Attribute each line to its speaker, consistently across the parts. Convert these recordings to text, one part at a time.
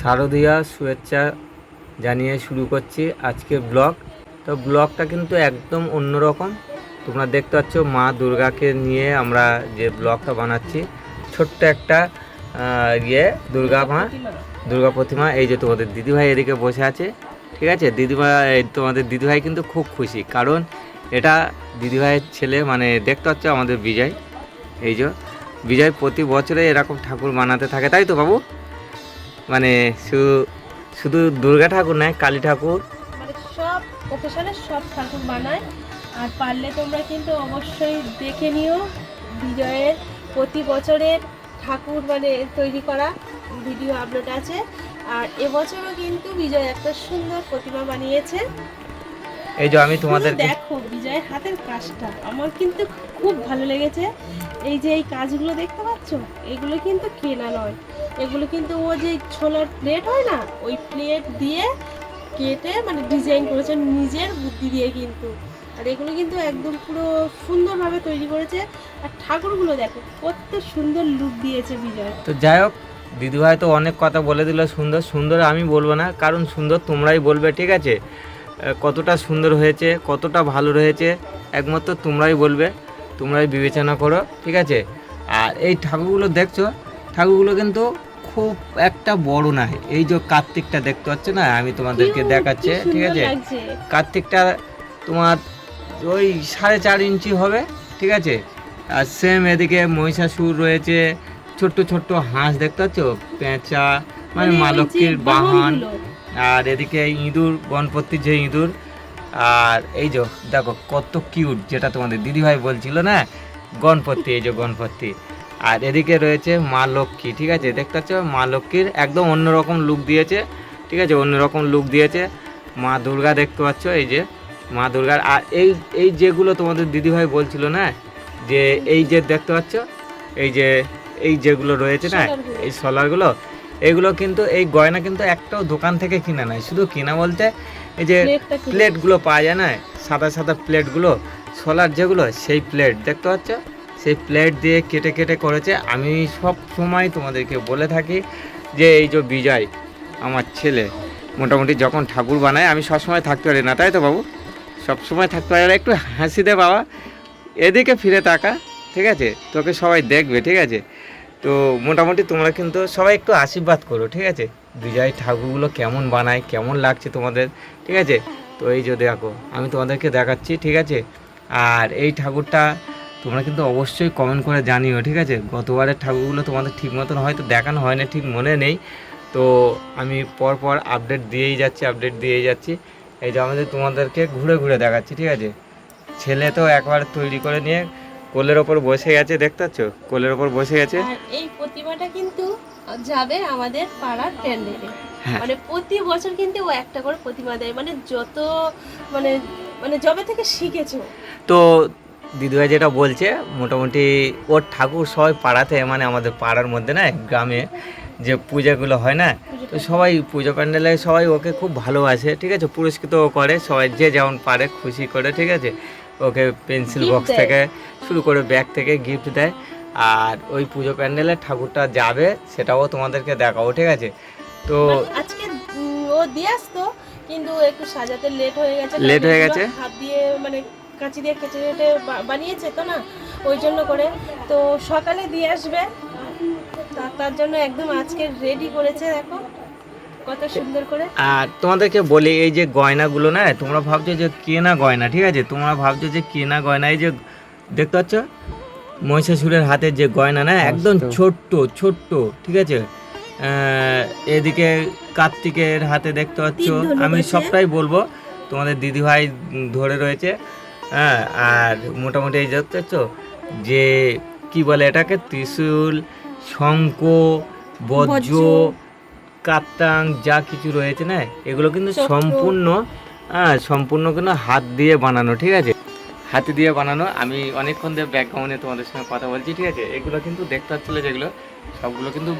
Speaker 1: শারদীয়া শুভেচ্ছা জানিয়ে শুরু করছি আজকে ব্লগ। তো ব্লগটা কিন্তু একদম অন্যরকম। তোমরা দেখতে পাচ্ছ মা দুর্গাকে নিয়ে আমরা যে ব্লগটা বানাচ্ছি, ছোট্ট একটা ইয়ে দুর্গা মা, দুর্গা প্রতিমা। এই যে তোমাদের দিদিভাই এদিকে বসে আছে, ঠিক আছে? দিদিভাই তোমাদের দিদিভাই কিন্তু খুব খুশি, কারণ এটা দিদিভাইয়ের ছেলে মানে দেখতে পাচ্ছ আমাদের বিজয়। এই যে, বিজয় প্রতি বছরে এরকম ঠাকুর বানাতে থাকে। তাই তো বাবু? মানে শুধু শুধু দুর্গা ঠাকুর নয় কালী ঠাকুর।
Speaker 2: মানে সব প্রফেশনের সব ঠাকুর বানায়। আর পারলে তোমরা কিন্তু অবশ্যই দেখে নিও বিজয়ের প্রতি বছরের ঠাকুর মানে তৈরি করা ভিডিও আপলোড আছে। আর এবছরও কিন্তু বিজয় একটা সুন্দর প্রতিমা বানিয়েছে।
Speaker 1: এই যে আমি
Speaker 2: শুধু
Speaker 1: তোমাদেরকে
Speaker 2: দেখো বিজয়ের হাতের কাজটা। আমার কিন্তু খুব ভালো লেগেছে। এই যে এই কাজগুলো দেখতে পাচ্ছ? এগুলো কিন্তু কেনা নয়। এগুলো কিন্তু ও যে ছোলার প্লেট হয় না, ওই প্লেট দিয়ে কেটে মানে ডিজাইন করেছে নিজের বুদ্ধি দিয়ে কিন্তু। আর এগুলো কিন্তু একদম পুরো সুন্দরভাবে তৈরি করেছে। আর ঠাকুরগুলো দেখো, কত সুন্দর লুক দিয়েছে বিজয়।
Speaker 1: তো যাই হোক, দিদিভাই তো অনেক কথা বলে দিল, সুন্দর সুন্দর আমি বলব না, কারণ সুন্দর তোমরাই বলবে, ঠিক আছে? কতটা সুন্দর হয়েছে, কতটা ভালো রয়েছে, একমাত্র তোমরাই বলবে, তোমরাই বিবেচনা করো, ঠিক আছে? আর এই ঠাকুরগুলো দেখছ ঠাকুরগুলো কিন্তু খুব একটা বড় নয়। এই যে কার্তিকটা দেখতে পাচ্ছ না? আমি তোমাদেরকে দেখাচ্ছে ঠিক আছে? কার্তিকটা তোমার ওই সাড়ে চার ইঞ্চি হবে ঠিক আছে? আর সেম এদিকে মহিষাসুর রয়েছে ছোট্ট ছোট্ট হাঁস দেখতে পাচ্ছ? পেঁচা মানে মা
Speaker 2: ওই
Speaker 1: লক্ষ্মীর বাহন আর এদিকে ইঁদুর গণপতির যে ইঁদুর আর এই যে দেখো কত কিউট যেটা তোমাদের দিদিভাই বলছিল না? গণপতি এই যে গণপতি। আর এদিকে রয়েছে মা লক্ষ্মী ঠিক আছে? দেখতে পাচ্ছ? মা লক্ষ্মীর একদম অন্যরকম লুক দিয়েছে ঠিক আছে? অন্যরকম লুক দিয়েছে। মা দুর্গা দেখতে পাচ্ছ? এই যে মা দুর্গার আর এই এই যেগুলো তোমাদের দিদিভাই বলছিল না? যে এই যে দেখতে পাচ্ছ? এই যে এই যেগুলো রয়েছে না? এই সোলারগুলো এগুলো কিন্তু এই গয়না কিন্তু একটাও দোকান থেকে কিনা নয় শুধু কিনা বলতে এই যে প্লেটগুলো পাওয়া যায় না? সাদা সাদা প্লেটগুলো সোলার যেগুলো সেই প্লেট দেখতে পাচ্ছ? সেই প্লেট দিয়ে কেটে কেটে করেছে। আমি সব সময় তোমাদেরকে বলে থাকি যে, এই যে বিজয়, আমার ছেলে, মোটামুটি যখন ঠাকুর বানায়, আমি সবসময় থাকতে পারি না, তাই তো বাবু? সবসময় থাকতে পারি না, একটু হাসি দে বাবা। এদিকে ফিরে তাকা, ঠিক আছে? তোকে সবাই দেখবে, ঠিক আছে? তো মোটামুটি তোমরা কিন্তু সবাই একটু আশীর্বাদ করো, ঠিক আছে? বিজয় ঠাকুরগুলো কেমন বানায়, কেমন লাগছে তোমাদের, ঠিক আছে? তো এই যে দেখো, আমি তোমাদেরকে দেখাচ্ছি, ঠিক আছে? আর এই ঠাকুরটা তোমরা কিন্তু অবশ্যই কমেন্ট করে জানিও ঠিক আছে? গতবারের ঠাকুরগুলো তোমাদের ঠিক মতন হয়তো দেখানো হয় না ঠিক মনে নেই। তো আমি পর পর আপডেট দিয়েই যাচ্ছি আপডেট দিয়েই যাচ্ছি। এই যে আমাদের তোমাদেরকে ঘুরে ঘুরে দেখাচ্ছি ঠিক আছে? ছেলে তো একবার তৈরি করে নিয়ে কোলের ওপর বসে গেছে দেখতে পাচ্ছ? কোলের ওপর বসে গেছে।
Speaker 2: এই প্রতিমাটা কিন্তু যাবে আমাদের পাড়ার প্যান্ডেলে
Speaker 1: হ্যাঁ।
Speaker 2: মানে প্রতি বছর কিন্তু ও একটা করে প্রতিমা দেয়। মানে যত মানে মানে যবে থেকে শিখেছো।
Speaker 1: তো দিদিভাই যেটা বলছে মোটামুটি ওর ঠাকুর সবাই পাড়াতে মানে আমাদের পাড়ার মধ্যে না গ্রামে যে পূজাগুলো হয় না তো সবাই পুজো প্যান্ডেলে সবাই ওকে খুব ভালোবাসে ঠিক আছে? পুরস্কৃতও করে সবাই যে যেমন পারে খুশি করে ঠিক আছে? ওকে পেন্সিল বক্স থেকে শুরু করে ব্যাগ থেকে গিফট দেয়। আর ওই পুজো প্যান্ডেলে ঠাকুরটা যাবে সেটাও তোমাদেরকে দেখাবো ঠিক আছে? তো
Speaker 2: মানে আজকে ও দিয়ে আসতো কিন্তু একটু সাজাতে লেট হয়ে গেছে
Speaker 1: লেট হয়ে গেছে?
Speaker 2: হাত দিয়ে মানে কাঁচি দিয়ে কেটে কেটে বানিয়েছে তো না? ওই জন্য করে। তো সকালে দিয়ে আসবে। তার জন্য একদম আজকে রেডি করেছে দেখো। কত সুন্দর করে।
Speaker 1: আর তোমাদেরকে বলি এই যে গয়নাগুলো না তোমরা ভাবছ যে কেনা গয়না ঠিক আছে? তোমরা ভাবছ যে কেনা গয়না এই যে দেখতে পাচ্ছ? মহিষাসুরের হাতে যে গয়না না একদম ছোট্ট ছোট্ট ঠিক আছে? এদিকে কার্তিকের হাতে দেখতে পাচ্ছ। আমি সবটাই বলব। তোমাদের দিদিভাই ধরে রয়েছে। হ্যাঁ আর মোটামুটি এই যে দেখতে যে কি বলে এটাকে? ত্রিশূল শঙ্খ বজ্র। কাতাং যা কিছু রয়েছে না? এগুলো কিন্তু সম্পূর্ণ হ্যাঁ সম্পূর্ণ কিন্তু হাত দিয়ে বানানো ঠিক আছে? হাতে দিয়ে বানানো আমি অনেকক্ষণ ধরে ব্যাকগ্রাউন্ডে তোমাদের সঙ্গে কথা বলছি ঠিক আছে? এগুলো কিন্তু দেখতে পাচ্ছিল যেগুলো সবগুলো কিন্তু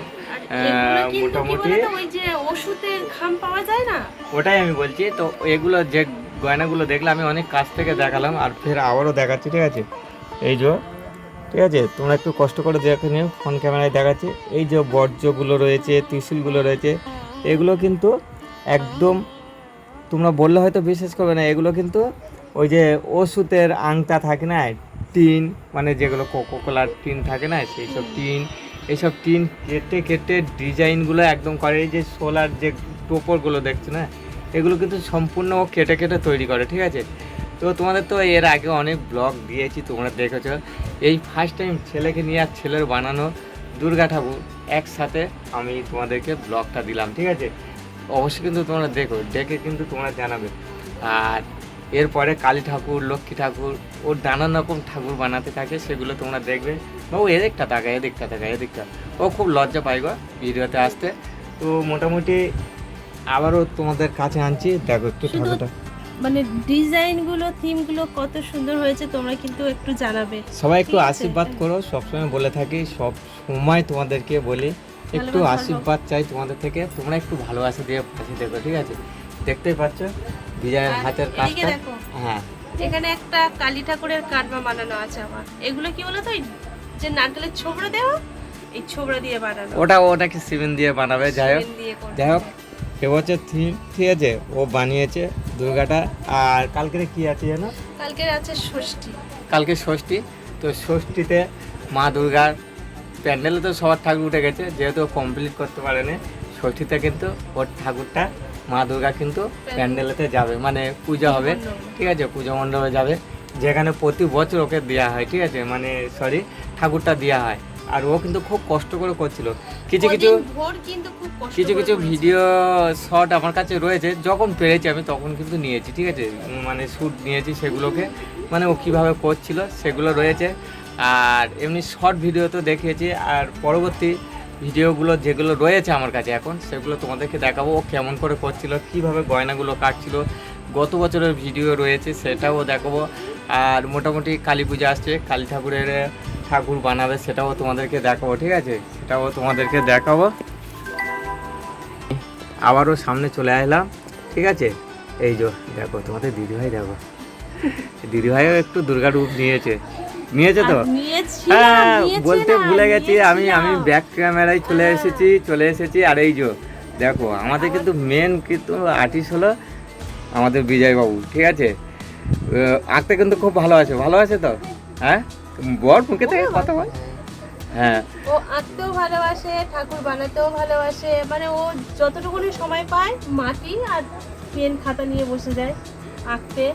Speaker 1: মোটামুটি-
Speaker 2: ওই যে ওষুধের খাম পাওয়া যায় না?
Speaker 1: ওটাই আমি বলছি তো এগুলো যে গয়নাগুলো দেখলে আমি অনেক কাছ থেকে দেখালাম আর ফের আবারও দেখাচ্ছি, ঠিক আছে? এই যে, ঠিক আছে? তোমরা একটু কষ্ট করে দেখে নিও, ফোন ক্যামেরায় দেখাচ্ছি। এই যে বর্জ্যগুলো রয়েছে, ত্রিশুলগুলো রয়েছে, এগুলো কিন্তু একদম, তোমরা বললে হয়তো বিশ্বাস করবে না, এগুলো কিন্তু ওই যে ওষুধের আংটা থাকে না, টিন মানে যেগুলো কোকো কোলার টিন থাকে না সেই সব টিন এইসব টিন কেটে কেটে ডিজাইনগুলো একদম করে, এই যে সোলার যে টোপরগুলো দেখছ না এগুলো কিন্তু সম্পূর্ণ ও কেটে কেটে তৈরি করে, ঠিক আছে? তো তোমাদের তো এর আগে অনেক ব্লগ দিয়েছি, তোমরা দেখেছ। এই ফার্স্ট টাইম ছেলেকে নিয়ে আর ছেলের বানানো দুর্গা ঠাকুর একসাথে আমি তোমাদেরকে ব্লগটা দিলাম, ঠিক আছে? অবশ্যই কিন্তু তোমরা দেখো, দেখে কিন্তু তোমরা জানাবে। আর এরপরে কালী ঠাকুর, লক্ষ্মী ঠাকুর, ওর নানান রকম ঠাকুর বানাতে থাকে, সেগুলো তোমরা দেখবে। বা ও, এদিকটা তাকা এদিকটা তাকা এদিকটা। ও খুব লজ্জা পাই গো, ভিডিওতে আসতে। তো মোটামুটি আবারও তোমাদের কাছে আনছি। দেখো একটু ঠাকুরটা
Speaker 2: মানে ডিজাইনগুলো থিমগুলো কত সুন্দর হয়েছে তোমরা কিন্তু একটু জানাবে।
Speaker 1: সবাই একটু আশীর্বাদ। করো সবসময় বলে থাকি সব সময় তোমাদেরকে বলি একটু আশীর্বাদ চাই তোমাদের থেকে। তোমরা একটু ভালোবাসা দিয়ে পাশে দেখো ঠিক আছে? দেখতেই পাচ্ছ?
Speaker 2: আর
Speaker 1: হাতের কাজটা। হ্যাঁ।
Speaker 2: এখানে একটা কালী ঠাকুরের কাটবা বানানো আছে আমার। এগুলো কি বলতো ওই যে নারকেলের ছোবড়া দেওয়া? এই ছোবড়া দিয়ে বানানো।
Speaker 1: ওটা ওটাকে সিমেন্ট দিয়ে বানাবে যাই হোক। যাই হোক এবছর থিম ঠিক আছে? ও বানিয়েছে দুর্গাটা। আর কালকে কি আছে জানো?
Speaker 2: কালকে আছে ষষ্ঠী।
Speaker 1: কালকে ষষ্ঠী। তো ষষ্ঠীতে মা দুর্গার প্যান্ডেলে তো সবার ঠাকুর উঠে গেছে যেহেতু কমপ্লিট করতে পারেনি ষষ্ঠীতে কিন্তু ওর ঠাকুরটা মা দুর্গা কিন্তু প্যান্ডেলেতে যাবে মানে পূজা হবে। ঠিক আছে পুজো মণ্ডপে যাবে। যেখানে প্রতি বছর ওকে দেওয়া হয় ঠিক আছে? মানে সরি ঠাকুরটা দেওয়া হয়। আর ও কিন্তু খুব কষ্ট করে করছিল। কিছু কিছু কিছু কিছু ভিডিও শট আমার কাছে রয়েছে যখন পেরেছি আমি তখন কিন্তু নিয়েছি ঠিক আছে? মানে শ্যুট নিয়েছি সেগুলোকে। মানে ও কীভাবে করছিল সেগুলো রয়েছে। আর এমনি শর্ট ভিডিও তো দেখিয়েছি আর পরবর্তী ভিডিওগুলো যেগুলো রয়েছে আমার কাছে এখন সেগুলো তোমাদেরকে দেখাবো ও কেমন করে করছিল কীভাবে গয়নাগুলো কাটছিল গত বছরের ভিডিও রয়েছে সেটাও দেখাবো। আর মোটামুটি কালী পূজা আসছে কালী ঠাকুরের ঠাকুর বানাবে সেটাও তোমাদেরকে দেখাবো ঠিক আছে? সেটাও তোমাদেরকে দেখাবো। আবারও সামনে চলে আসলাম ঠিক আছে? এই যে দেখো তোমাদের দিদিভাই দেখো। দিদিভাইও একটু দুর্গা রূপ নিয়েছে। নিয়েছে তো? হ্যাঁ বলতে ভুলে গেছি আমি আমি ব্যাক ক্যামেরায় চলে
Speaker 2: হ্যাঁ।
Speaker 1: এসেছি চলে এসেছি আর এই যে দেখো আমাদের কিন্তু মেন কিন্তু আর্টিস্ট হলো আমাদের বিজয়বাবু ঠিক আছে? আঁকতে কিন্তু খুব ভালো আছে ভালো আছে তো? হ্যাঁ? বর মুখে থেকে কথা বল। হ্যাঁ।
Speaker 2: ও আঁকতেও ভালোবাসে ঠাকুর বানাতেও ভালোবাসে মানে ও যতটুকুনি সময় পায় মাটি আর পেন খাতা নিয়ে বসে যায় আঁকতে।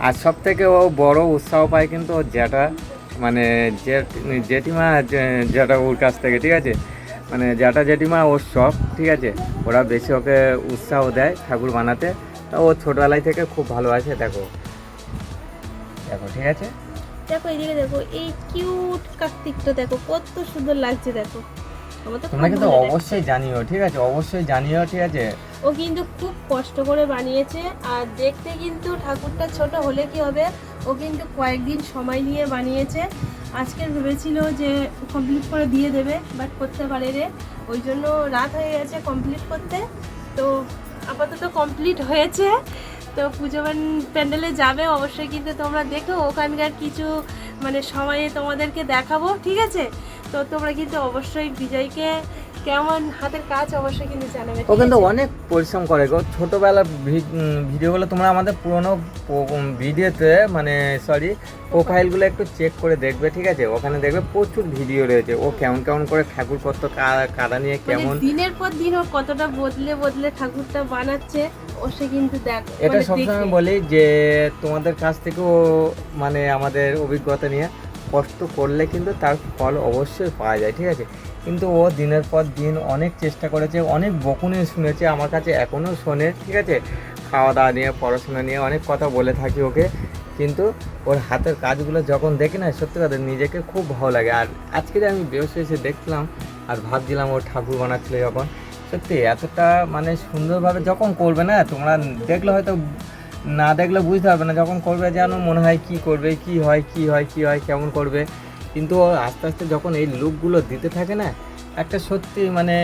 Speaker 1: আর সব থেকে ও বড় উৎসাহ পায় কিন্তু ওর জ্যাঠা মানে জেঠ- জেঠিমা জ্যাঠা ওর কাছ থেকে ঠিক আছে? মানে জ্যাঠা জেঠিমা ওর সব ঠিক আছে? ওরা বেশি ওকে উৎসাহ দেয় ঠাকুর বানাতে। তা ও ছোটবেলায় থেকে খুব ভালোবাসে দেখো। দেখো ঠিক আছে?
Speaker 2: দেখো এইদিকে দেখো এই কিউট কার্তিকটা দেখো কত সুন্দর লাগছে দেখো। আমার তো
Speaker 1: তোমরা কিন্তু অবশ্যই জানিও ঠিক আছে? অবশ্যই জানিও ঠিক আছে?
Speaker 2: ও কিন্তু খুব কষ্ট করে বানিয়েছে আর দেখতে কিন্তু ঠাকুরটা ছোট হলে কি হবে ও কিন্তু কয়েকদিন সময় নিয়ে বানিয়েছে। আজকের ভেবেছিল যে কমপ্লিট করে দিয়ে দেবে বাট করতে পারে রে ওই জন্য রাত হয়ে গেছে কমপ্লিট করতে। তো আপাতত কমপ্লিট হয়েছে। তো পুজো প্যান্ডেলে যাবে অবশ্যই, কিন্তু তোমরা দেখো, ওখানকার কিছু মানে সময়ে তোমাদেরকে দেখাবো, ঠিক আছে? তো তোমরা কিন্তু অবশ্যই বিজয়কে কেমন হাতের কাজ অবশ্যই কিন্তু জানাবে।
Speaker 1: ও কিন্তু অনেক পরিশ্রম করে গো। ছোটোবেলার ভিডিওগুলো তোমরা আমাদের পুরোনো ভিডিওতে মানে সরি প্রোফাইলগুলো একটু চেক করে দেখবে ঠিক আছে? ওখানে দেখবে প্রচুর ভিডিও রয়েছে। ও কেমন কেমন করে ঠাকুর করতো কাদা নিয়ে
Speaker 2: মানে
Speaker 1: কেমন।
Speaker 2: দিনের পর দিন ও কতটা বদলে বদলে ঠাকুরটা বানাচ্ছে ও সে কিন্তু দেখ
Speaker 1: এটা
Speaker 2: মানে
Speaker 1: সবসময় বলি যে তোমাদের কাছ থেকেও মানে আমাদের অভিজ্ঞতা নিয়ে কষ্ট করলে কিন্তু তার ফল অবশ্যই পাওয়া যায়, ঠিক আছে? কিন্তু ও দিনের পর দিন অনেক চেষ্টা করেছে, অনেক বকুনি শুনেছে, আমার কাছে এখনও শোনে, ঠিক আছে? খাওয়া দাওয়া নিয়ে, পড়াশোনা নিয়ে অনেক কথা বলে থাকি ওকে। কিন্তু ওর হাতের কাজগুলো যখন দেখি না, সত্যি কথা নিজেকে খুব ভালো লাগে। আর আজকে যে আমি বেরোসে এসে দেখছিলাম আর ভাবছিলাম ও ঠাকুর বানাচ্ছিল যখন, সত্যি এতটা মানে সুন্দরভাবে যখন করবে না, তোমরা দেখলে হয়তো না দেখলে বুঝতে পারবে না, যখন করবে যেন মনে হয় কি করবে, কি হয় কি হয় কি হয়, কেমন করবে। কিন্তু আস্তে আস্তে যখন এই লুকগুলো দিতে থাকে না, একটা সত্যি মানে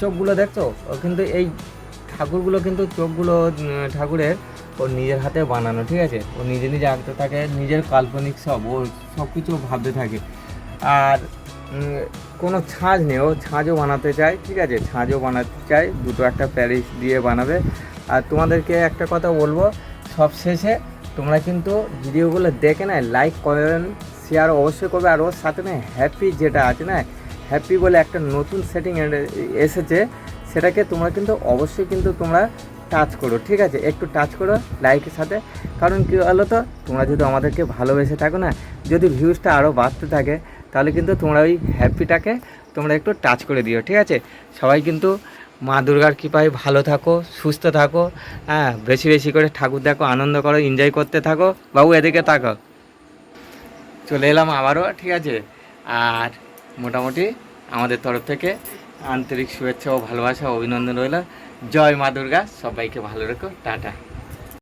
Speaker 1: চোখগুলো দেখছ? কিন্তু এই ঠাকুরগুলো কিন্তু চোখগুলো ঠাকুরের ওর নিজের হাতে বানানো, ঠিক আছে? ও নিজে নিজে আঁকতে থাকে, নিজের কাল্পনিক সব, ও সব কিছু ভাবতে থাকে। আর কোনো ছাঁচ নেই, ও ছাঁচও বানাতে চায়, ঠিক আছে? ছাঁচও বানাতে চায়, দুটো একটা প্যারিস দিয়ে বানাবে। আর তোমাদেরকে একটা কথা বলব সব শেষে তোমরা কিন্তু ভিডিওগুলো দেখে না লাইক করেন শেয়ার অবশ্যই করবে। আর ওর সাথে না হ্যাপি যেটা আছে না হ্যাপি বলে একটা নতুন সেটিং এসেছে, সেটাকে তোমরা কিন্তু অবশ্যই কিন্তু তোমরা টাচ করো, ঠিক আছে? একটু টাচ করো লাইকের সাথে। কারণ কী বলো তো তোমরা যদি আমাদেরকে ভালোবেসে থাকো না, যদি ভিউজটা আরও বাড়তে থাকে, তাহলে কিন্তু তোমরা ওই হ্যাপিটাকে তোমরা একটু টাচ করে দিও, ঠিক আছে? সবাই কিন্তু মা দুর্গার কৃপায় ভালো থাকো, সুস্থ থাকো হ্যাঁ বেশি বেশি করে ঠাকুর দেখো, আনন্দ করো এনজয় করতে থাকো। বাবু, এদিকে থাকো চলে এলাম আবারও, ঠিক আছে? আর মোটামুটি আমাদের তরফ থেকে আন্তরিক শুভেচ্ছা ও ভালোবাসা, অভিনন্দন রইল। জয় মা দুর্গা, সবাইকে ভালো রেখো, টাটা।